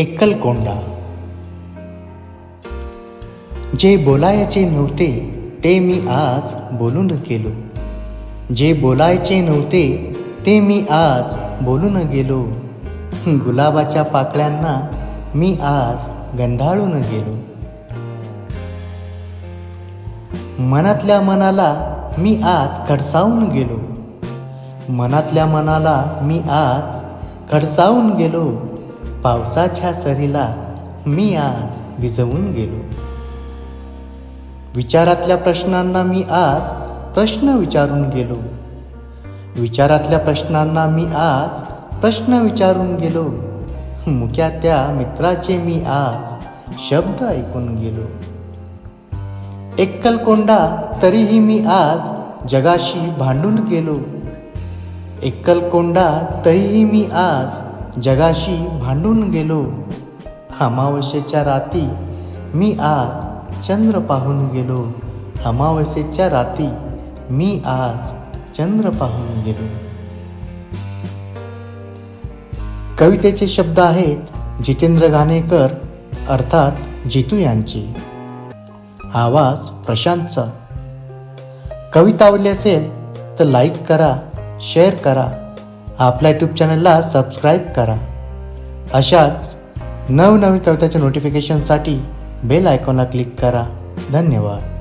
एकलकोंडा जे बोलायचे नव्हते ते मी आज बोलून गेलो. जे बोलायचे नव्हते ते मी आज बोलून गेलो. गुलाबाच्या पाकळ्यांना मी आज गंधाळून गेलो. मनातल्या मनाला मी आज खडसावून गेलो. मनातल्या मनाला मी आज खडसावून गेलो. पावसाच्या सरीला मी आज भिजवून गेलो. विचारातल्या प्रश्नांना मी आज प्रश्न विचारून गेलो. विचारातल्या प्रश्नांना मी आज प्रश्न विचारून गेलो. मुक्या त्या मित्राचे मी आज शब्द ऐकून गेलो. एक्कलकोंडा तरीही मी आज जगाशी भांडून गेलो. एक्कलकोंडा तरीही मी आज जगाशी भांडून गेलो. अमावस्येच्या राती मी आज चंद्र पाहून गेलो. अमावस्येच्या राती मी आज चंद्र पाहून गेलो. कवितेचे शब्द आहेत जितेंद्र घाणेकर अर्थात जितू यांचे. आवाज प्रशांतचा. कविता आवडली असेल तर लाईक करा शेअर करा. आपल्या यूट्यूब चॅनलला सबस्क्राईब करा. अशाच नवनवीन कविताच्या नोटिफिकेशनसाठी बेल आयकॉनला क्लिक करा. धन्यवाद.